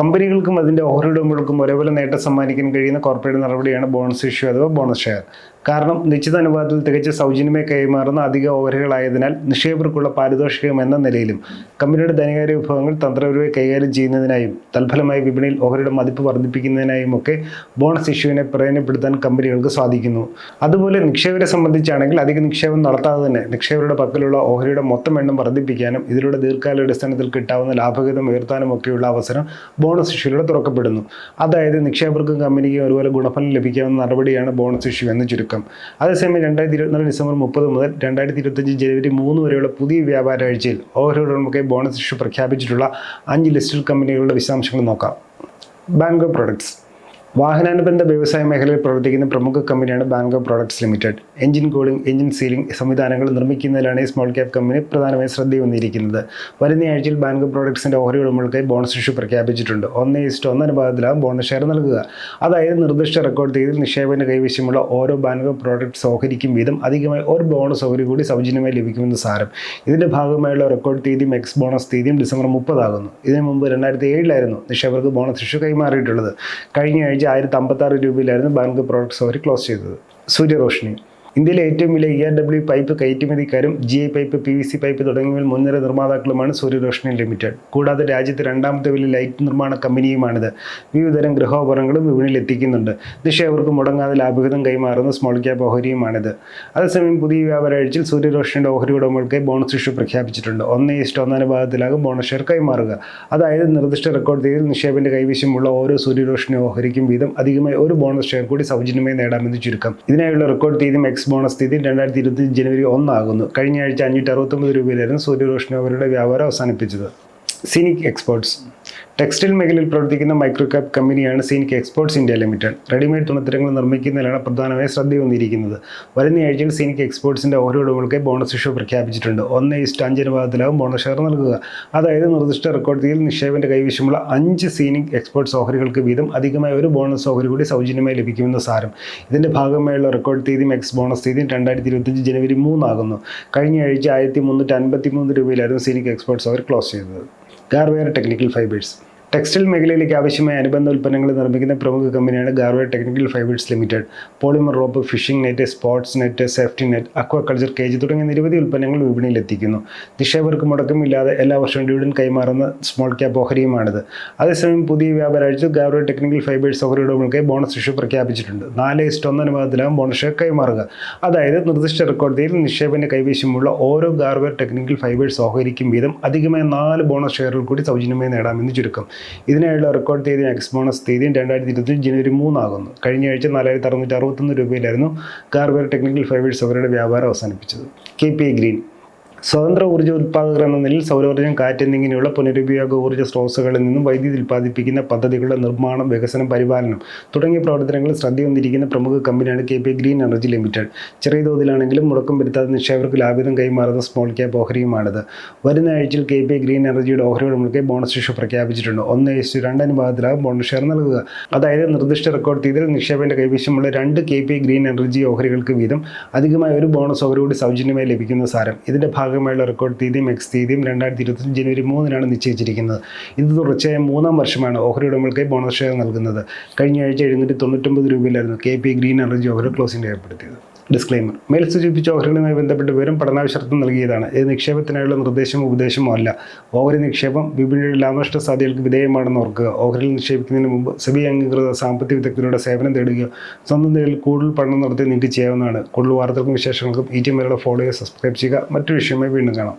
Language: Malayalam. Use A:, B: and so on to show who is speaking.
A: കമ്പനികൾക്കും അതിന്റെ ഓഹരി ഉടമകൾക്കും ഒരേപോലെ നേട്ടം സമ്മാനിക്കാൻ കഴിയുന്ന കോർപ്പറേറ്റ് നടപടിയാണ് ബോണസ് ഇഷ്യൂ അഥവാ ബോണസ് ഷെയർ കാരണം നിശ്ചിത അനുപാതത്തിൽ തികച്ച സൗജന്യമായി കൈമാറുന്ന അധിക ഓഹരികളായതിനാൽ നിക്ഷേപകർക്കുള്ള പാരിതോഷികം എന്ന നിലയിലും കമ്പനിയുടെ ധനകാര്യ വിഭവങ്ങൾ തന്ത്രപരമായി കൈകാര്യം ചെയ്യുന്നതിനായും തൽഫലമായി വിപണിയിൽ ഓഹരിയുടെ മതിപ്പ് വർദ്ധിപ്പിക്കുന്നതിനായും ഒക്കെ ബോണസ് ഇഷ്യൂവിനെ പ്രയോജനപ്പെടുത്താൻ കമ്പനികൾക്ക് സാധിക്കുന്നു. അതുപോലെ നിക്ഷേപരെ സംബന്ധിച്ചാണെങ്കിൽ അധിക നിക്ഷേപം നടത്താതെ തന്നെ നിക്ഷേപരുടെ പക്കലുള്ള ഓഹരിയുടെ മൊത്തം എണ്ണം വർദ്ധിപ്പിക്കാനും ഇതിലൂടെ ദീർഘകാല ദീർഘകാലാടിസ്ഥാനത്തിൽ കിട്ടാവുന്ന ലാഭഗതം ഉയർത്താനും ഒക്കെയുള്ള അവസരം ബോണസ് ഇഷ്യൂയിലൂടെ തുറക്കപ്പെടുന്നു. അതായത് നിക്ഷേപകർക്കും കമ്പനിക്കും ഒരുപോലെ ഗുണഫലം ലഭിക്കാവുന്ന നടപടിയാണ് ബോണസ് ഇഷ്യൂ എന്ന് ചുരുക്കം. അതേസമയം രണ്ടായിരത്തി ഇരുപത്തിനാല് ഡിസംബർ മുപ്പത് മുതൽ രണ്ടായിരത്തി ഇരുപത്തഞ്ച് ജനുവരി മൂന്ന് വരെയുള്ള പുതിയ വ്യാപാര ആഴ്ചയിൽ ഓഹരി ഉടമയ്ക്ക് ബോണസ് ഇഷ്യൂ പ്രഖ്യാപിച്ചിട്ടുള്ള അഞ്ച് ലിസ്റ്റഡ് കമ്പനികളുടെ വിശദാംശങ്ങൾ നോക്കാം. Bank of products. വാഹനാനുബന്ധ വ്യവസായ മേഖലയിൽ പ്രവർത്തിക്കുന്ന പ്രമുഖ കമ്പനിയാണ് Banco products limited engine cooling engine sealing സംവിധാനങ്ങൾ നിർമ്മിക്കുന്നതിലാണ് ഈ സ്മോൾ ക്യാപ് കമ്പനി പ്രധാനമായും ശ്രദ്ധയൂന്നിയിരിക്കുന്നത്. വരുന്ന ആഴ്ചയിൽ ബാങ്ക് പ്രോഡക്ട്സിന്റെ ഓഹരി ഉടമകൾക്കായി ബോണസ് ഇഷ്യൂ പ്രഖ്യാപിച്ചിട്ടുണ്ട്. ഒന്ന് ഇസ്റ്റ് ഒന്ന് അനുപാതത്തിലാണ് ബോണസ് ഷെയർ നൽകുക. അതായത് നിർദ്ദിഷ്ട റെക്കോർഡ് തീയതിയിൽ നിക്ഷേപന കൈവശമുള്ള ഓരോ ബാങ്ക് പ്രോഡക്ട്സ് ഓഹരിക്കും വീതം അധികമായി ഒരു ബോണസ് ഓഹരി കൂടി സൗജന്യമായി ലഭിക്കുമെന്ന് സാരം. ഇതിന്റെ ഭാഗമായുള്ള റെക്കോർഡ് തീയതിയും എക്സ് ബോണസ് തീയതിയും ഡിസംബർ മുപ്പതാകുന്നു ഇതിനു മുമ്പ് രണ്ടായിരത്തി ഏഴിലായിരുന്നു നിക്ഷേപകർക്ക് ബോണസ് ഇഷ്യൂ കൈമാറിയിട്ടുള്ളത്. കഴിഞ്ഞ ആഴ്ച ആയിരത്തി അമ്പത്താറ് രൂപയിലായിരുന്നു ബാങ്ക് പ്രോഡക്ട്സ് അവർ ക്ലോസ് ചെയ്തത്. സൂര്യറോഷ്നി ഇന്ത്യയിലെ ഏറ്റവും വലിയ E R W pipe കയറ്റുമതിക്കാരും G I pipe P V C pipe തുടങ്ങിയവയിൽ മുൻനിര നിർമ്മാതാക്കളുമാണ് സൂര്യറോഷ്നി ലിമിറ്റഡ് കൂടാതെ രാജ്യത്തെ രണ്ടാമത്തെ വലിയ ലൈറ്റ് നിർമ്മാണ കമ്പനിയുമാണിത്. വിവിധതരം ഗൃഹോപകരണങ്ങളും വിപണിയിൽ എത്തിക്കുന്നുണ്ട്. നിക്ഷേപകർക്ക് മുടങ്ങാതെ ലാഭവിഹിതം കൈമാറുന്ന സ്മോൾ ക്യാപ് ഓഹരിയുമാണിത്. അതേസമയം പുതിയ വ്യാപാരാഴ്ചയിൽ സൂര്യറോഷ്നിയുടെ ഓഹരി ഉടമകൾക്ക് ബോണസ് ഇഷ്യൂ പ്രഖ്യാപിച്ചിട്ടുണ്ട്. ഒന്ന് ഇഷ്ടം ഒന്നാം ഭാഗത്തിലാകും ബോണസ് ഷെയർ കൈമാറുക. അതായത് നിർദ്ദിഷ്ട റെക്കോർഡ് തീയതിയിൽ നിക്ഷേപന്റെ കൈവശമുള്ള ഓരോ സൂര്യറോഷ്നി ഓഹരിക്കും വീതം അധികമായി ഒരു ബോണസ് ഷെയർ കൂടി സൗജന്യമായി നേടാമെന്ന് ചുരുക്കം. ഇതിനായുള്ള റെക്കോർഡ് തീയതിയും എക്സ് ബോണസ് തീയതി രണ്ടായിരത്തി ഇരുപത്തി ജനുവരി ഒന്നാകുന്നു. കഴിഞ്ഞ ആഴ്ച അഞ്ഞൂറ്റി അറുപത്തൊമ്പത് രൂപയിലായിരുന്നു സൂര്യരോഷ്ണി അവരുടെ വ്യാപാരം അവസാനിപ്പിച്ചത്. സിനിക് എക്സ്പോർട്സ് ടെക്സ്റ്റൈൽ മേഖലയിൽ പ്രവർത്തിക്കുന്ന മൈക്രോ കമ്പനിയാണ് Scenic exports India limited. Readymade തുണിത്തരങ്ങൾ നിർമ്മിക്കുന്നതിലാണ് പ്രധാനമായി ശ്രദ്ധയൊന്നിരിക്കുന്നത് വരുന്ന ആഴ്ചയിൽ സീനിക് എക്സ്പോർട്സിന്റെ ഓരോ ഉടമകൾക്ക് ബോണസ് ഇഷ്യൂ പ്രഖ്യാപിച്ചിട്ടുണ്ട്. ഒന്ന് ഇസ്റ്റ് അഞ്ച് അനുപാതത്തിലാവും ബോണസ് ഷെയർ നൽകുക. അതായത് നിർദ്ദിഷ്ട റെക്കോർഡ് തീയതിയിൽ നിക്ഷേപന്റെ കൈവശമുള്ള അഞ്ച് സീനിക് എക്സ്പോർട്സ് ഓഹരികൾക്ക് വീതം അധികമായ ഒരു ബോണസ് ഓഹരി കൂടി സൗജന്യമായി ലഭിക്കുമെന്ന് സാരം. ഇതിന്റെ ഭാഗമായുള്ള റെക്കോർഡ് തീയതി മെക്സ് ബോണസ് തീയതി രണ്ടായിരത്തി ഇരുപത്തഞ്ച് ജനുവരി മൂന്നാകുന്നു. കഴിഞ്ഞ ആഴ്ച ആയിരത്തി മുന്നൂറ്റി അൻപത്തി മൂന്ന് രൂപയിലായിരുന്നു സീനിക് എക്സ്പോർട്സ് ഓഹരി ക്ലോസ് ചെയ്തത്. Garware technical fibres. ടെക്സ്റ്റൈൽ മേഖലയിലേക്ക് ആവശ്യമായ അനുബന്ധ ഉൽപ്പന്നങ്ങൾ നിർമ്മിക്കുന്ന പ്രമുഖ കമ്പനിയാണ് Garware technical fibres limited. Polymer rope fishing net sports net safety net aquaculture cage തുടങ്ങിയ നിരവധി ഉൽപ്പന്നങ്ങൾ വിപണിയിൽ എത്തിക്കുന്നു നിക്ഷേപകർക്ക് മുടക്കമില്ലാതെ എല്ലാ വർഷവും ഡിവിഡൻ കൈമാറുന്ന സ്മോൾ ക്യാപ് ഓഹരിയുമാണിത്. അതേസമയം പുതിയ വ്യാപാരാഴ്ച ഗാർവേ ടെക്നിക്കൽ ഫൈബേഴ്സ് ഓഹരിയുടെ ഉടമകൾക്ക് ബോണസ് ഇഷ്യൂ പ്രഖ്യാപിച്ചിട്ടുണ്ട്. നാല് ഇഷ്ടം ഒന്ന് അനുപാതത്തിലാകും ബോണസ് കൈമാറുക. അതായത് നിർദ്ദിഷ്ട റെക്കോർഡ് തീയതിയിൽ കൈവശമുള്ള ഓരോ ഗാർവെയർ ടെക്നിക്കൽ ഫൈബേഴ്സ് ഓഹരിക്കും വീതം അധികമായ നാല് ബോണസ് ഷെയറുകൾ കൂടി സൗജന്യമായി നേടാമെന്ന് ചുരുക്കം. ഇതിനായുള്ള റെക്കോർഡ് തീയതി എക്സ് ബോണസ് തീയതിയും രണ്ടായിരത്തി ഇരുപത്തി ജനുവരി മൂന്നാകുന്നു. കഴിഞ്ഞ ആഴ്ച നാലായിരത്തി അറുന്നൂറ്റി അറുപത്തൊന്ന് രൂപയിലായിരുന്നു ഗാർവെയർ ടെക്നിക്കൽ ഫൈബേഴ്സ് അവരുടെ വ്യാപാരം അവസാനിപ്പിച്ചത്. കെ പി ഗ്രീൻ സ്വതന്ത്ര ഊർജ ഉത്പാദകർ എന്ന നിലയിൽ സൗരോർജം കാറ്റ് എന്നിങ്ങനെയുള്ള പുനരുപയോഗ ഊർജ സ്രോതസ്സുകളിൽ നിന്നും വൈദ്യുതി ഉൽപ്പാദിപ്പിക്കുന്ന പദ്ധതികളുടെ നിർമ്മാണം വികസനം പരിപാലനം തുടങ്ങിയ പ്രവർത്തനങ്ങളിൽ ശ്രദ്ധയൊന്നിരിക്കുന്ന പ്രമുഖ കമ്പനിയാണ് K P green energy limited. ചെറിയ തോതിലാണെങ്കിലും മുടക്കം വരുത്താതെ നിക്ഷേപകർക്ക് ലാഭ്യതം കൈമാറുന്ന സ്മോൾ ക്യാപ് ഓഹരിയുമാണിത്. വരുന്ന ആഴ്ചയിൽ കെ പി ഗ്രീൻ എനർജിയുടെ ഓഹരി ഉടമകൾക്ക് ബോണസ് ഇഷ്യൂ പ്രഖ്യാപിച്ചിട്ടുണ്ട്. ഒന്ന് ഇഷ്യൂ രണ്ട് അനുപാതത്തിലാകും ബോണസ് ഷെയർ നൽകുക. അതായത് നിർദ്ദിഷ്ട റെക്കോർഡ് തീയതിയിൽ നിക്ഷേപന്റെ കൈവശമുള്ള രണ്ട് കെ പി ഗ്രീൻ എനർജി ഓഹരികൾക്ക് വീതം അധികമായ ഒരു ബോണസ് ഓഹരി കൂടി സൗജന്യമായി ലഭിക്കുന്ന സാരം. ഇതിന്റെ ഭാഗമായുള്ള റെക്കോർഡ് തീയതിയും എക്സ് തീയതിയും രണ്ടായിരത്തി ഇരുപത്തി ജനുവരി മൂന്നിനാണ് നിശ്ചയിച്ചിരിക്കുന്നത്. ഇത് തുടർച്ചയായ മൂന്നാം വർഷമാണ് ഓഹരി ഉടമകൾക്ക് ബോണസ് ഷെയർ നൽകുന്നത്. കഴിഞ്ഞ ആഴ്ച എഴുന്നൂറ്റി തൊണ്ണൂറ്റൊമ്പത് രൂപയിലായിരുന്നു കെ പി ഗ്രീൻ എനർജി ഓഹരി ക്ലോസിംഗ് രേഖപ്പെടുത്തിയത് ഡിസ്ക്ലൈമർ മേൽ സൂചിപ്പിച്ച ഓഹരികളുമായി ബന്ധപ്പെട്ട് വിവരം പഠനാവശ്യർത്ഥം നൽകിയതാണ്. ഇത് നിക്ഷേപത്തിനായുള്ള നിർദ്ദേശമോ ഉപദേശമോ അല്ല. ഓഹരി നിക്ഷേപം വിപണിയുടെ ലാഭനഷ്ട സാധ്യതകൾക്ക് വിധേയമാണെന്ന് ഓർക്കുക. ഓഹരിയിൽ നിക്ഷേപിക്കുന്നതിന് മുമ്പ് സെബി അംഗീകൃത സാമ്പത്തിക വിദഗ്ധരുടെ സേവനം തേടുകയോ സ്വന്തം നിലയിൽ കൂടുതൽ പഠനം നടത്തി നിങ്ങൾക്ക് ചെയ്യാവുന്നതാണ്. കൂടുതൽ വാർത്തകൾക്കും വിശേഷങ്ങൾക്കും ഈ ടി ഫോളോ സബ്സ്ക്രൈബ് ചെയ്യുക മറ്റൊരു വിഷയമായി വീണ്ടും കാണാം.